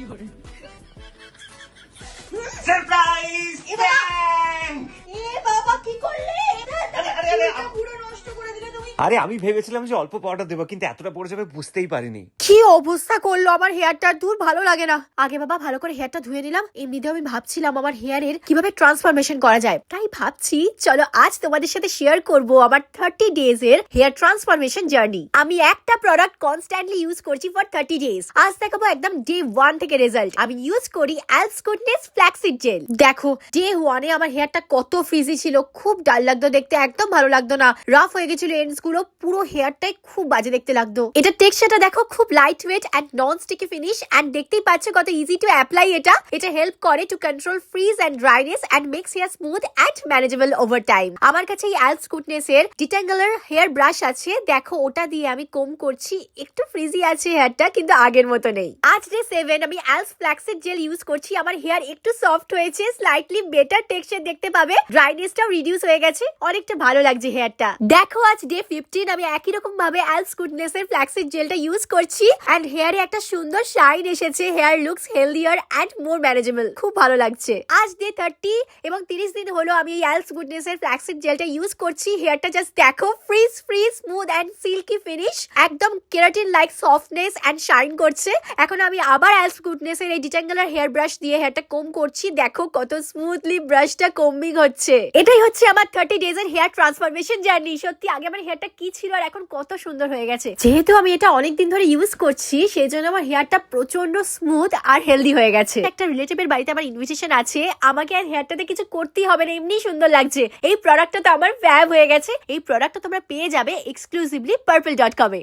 サプライ আরে আমি ভেবেছিলাম যে অল্প পাউডার দেবো, কিন্তু এতটা পড়ে যাবে বুঝতেই পারিনি। কি অবস্থা করল আমার হেয়ারটা? দূর ভালো লাগে না। আগে বাবা ভালো করে হেয়ারটা ধুয়ে নিলাম এমনিতেও আমি ভাবছিলাম আমার হেয়ারের কীভাবে ট্রান্সফরমেশন করা যায়। তাই ভাবছি, চলো আজ তোমাদের সাথে শেয়ার করব আমার থার্টি ডেজ এর হেয়ার ট্রান্সফরমেশন জার্নি আমি একটা প্রোডাক্ট কনস্ট্যান্টলি ইউজ করছি ফর থার্টি ডেজ আজ দেখাবো একদম ডে ওয়ান থেকে রেজাল্ট আমি ইউজ করি অ্যালস গুডনেস ফ্ল্যাক্সিড জেল দেখো ডে ওয়ানে আমার হেয়ারটা কত ফ্রিজি ছিল, খুব ডাল লাগতো দেখতে, একদম ভালো লাগতো না। রাফ হয়ে গেছিল এন্ডস গুলো পুরো হেয়ারটাই খুব বাজে দেখতে লাগতো। এটা টেক্সচারটা দেখো, খুব light weight and non sticky finish and দেখতেই পাচ্ছ কত ইজি টু অ্যাপ্লাই এটা। এটা হেল্প করে to control frizz and dryness and makes hair smooth and manageable over time আমার কাছে এই অ্যালস কুটনেস এর ডিটেঙ্গলার হেয়ার ব্রাশ আছে। দেখো, ওটা দিয়ে আমি কম করছি। একটু ফ্রিজি আছে হেয়ারটা কিন্তু আগের মতো নেই। আজ ডে সেভেন আমি অ্যালস ফ্ল্যাক্সিড জেল ইউজ করছি। আমার হেয়ার একটু সফট হয়েছে স্লাইটলি বেটার টেক্সচার দেখতে পাবে। ড্রাইনেসটাও রিডিউস হয়ে গেছে। অনেকটা ভালো লাগছে হেয়ারটা দেখো, আজ ডে ফিফটিন আমি একই রকম ভাবে অ্যালস গুডনেস এর ফ্ল্যাক্সিড জেলটা ইউজ করছি। অ্যান্ড হেয়ারে একটা সুন্দর শাইন এসেছে। Hair looks healthier and more manageable খুব ভালো লাগছে। আজ ডে থার্টি এবং তিরিশ দিন হলো আমি এই অ্যালস গুডনেস এর ফ্ল্যাক্সিড জেলটা ইউজ করছি। হেয়ারটা জাস্ট দেখো frizz free smooth and silky finish একদম keratin like softness and shine করছে। এখন আমি আবার অ্যালস গুডনেস এর এই ডিটেঙ্গুলার হেয়ার ব্রাশ দিয়ে হেয়ারটা কম করছি। দেখো কত স্মুথলি ব্রাশটা কম্বিং হচ্ছে। এটাই হচ্ছে আমার থার্টি ডেজ এর হেয়ার ট্রান্সফরমেশন জার্নি সত্যি, আগে আমার হেয়ারটা কি ছিল আর এখন কত সুন্দর হয়ে গেছে। যেহেতু আমি এটা অনেকদিন ধরে ইউজ করছি সেই জন্য আমার হেয়ারটা প্রচণ্ড স্মুথ আর হেলদি হয়ে গেছে। একটা রিলেটিভের বাড়িতে আমার ইনভিটেশন আছে আমাকে আর হেয়ারটাতে কিছু করতেই হবে না এমনি সুন্দর লাগছে। এই প্রোডাক্টটা তো আমার ফ্যাব হয়ে গেছে এই প্রোডাক্টটা তোমরা পেয়ে যাবে এক্সক্লুসিভলি পার্পল ডট কমে